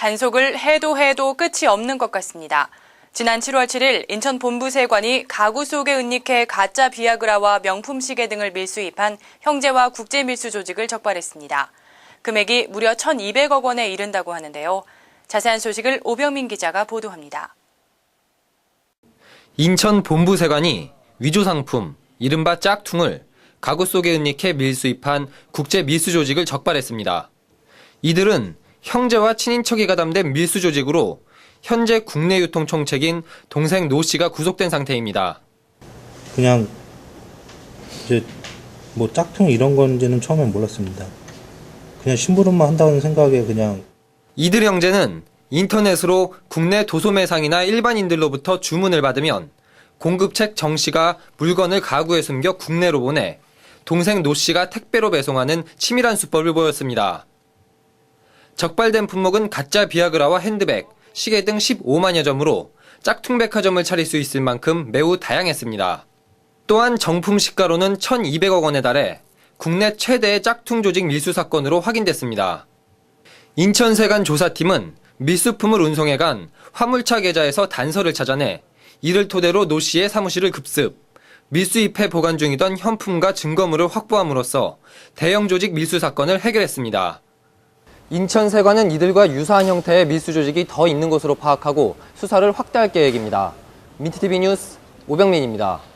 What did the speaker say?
단속을 해도 해도 끝이 없는 것 같습니다. 지난 7월 7일 인천 본부세관이 가구 속에 은닉해 가짜 비아그라와 명품 시계 등을 밀수입한 형제와 국제 밀수 조직을 적발했습니다. 금액이 무려 1,200억 원에 이른다고 하는데요. 자세한 소식을 오병민 기자가 보도합니다. 인천 본부세관이 위조 상품, 이른바 짝퉁을 가구 속에 은닉해 밀수입한 국제 밀수 조직을 적발했습니다. 이들은 형제와 친인척이 가담된 밀수 조직으로 현재 국내 유통 총책인 동생 노 씨가 구속된 상태입니다. 그냥 이제 뭐 짝퉁 이런 건지는 처음엔 몰랐습니다. 그냥 심부름만 한다는 생각에 그냥 이들 형제는 인터넷으로 국내 도소매상이나 일반인들로부터 주문을 받으면 공급책 정 씨가 물건을 가구에 숨겨 국내로 보내 동생 노 씨가 택배로 배송하는 치밀한 수법을 보였습니다. 적발된 품목은 가짜 비아그라와 핸드백, 시계 등 15만여 점으로 짝퉁 백화점을 차릴 수 있을 만큼 매우 다양했습니다. 또한 정품 시가로는 1,200억 원에 달해 국내 최대의 짝퉁 조직 밀수 사건으로 확인됐습니다. 인천세관 조사팀은 밀수품을 운송해 간 화물차 계좌에서 단서를 찾아내 이를 토대로 노 씨의 사무실을 급습, 밀수입해 보관 중이던 현품과 증거물을 확보함으로써 대형 조직 밀수 사건을 해결했습니다. 인천세관은 이들과 유사한 형태의 밀수 조직이 더 있는 것으로 파악하고 수사를 확대할 계획입니다. 민트TV 뉴스 오병민입니다.